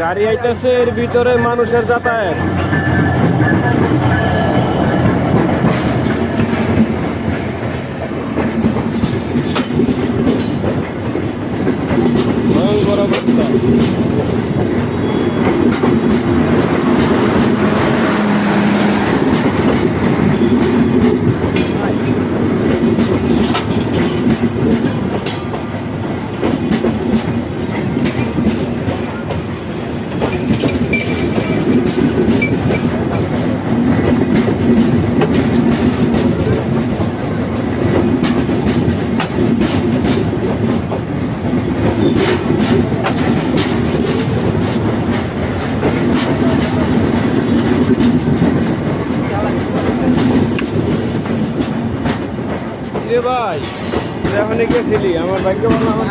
গাড়ি আইতেছে এর ভিতর মানুষের যাতায়াত। ভয়ঙ্কর অবস্থা। রে ভাই তুই ওখানে গেছিলি আমার ভাগ্য ভালো আমার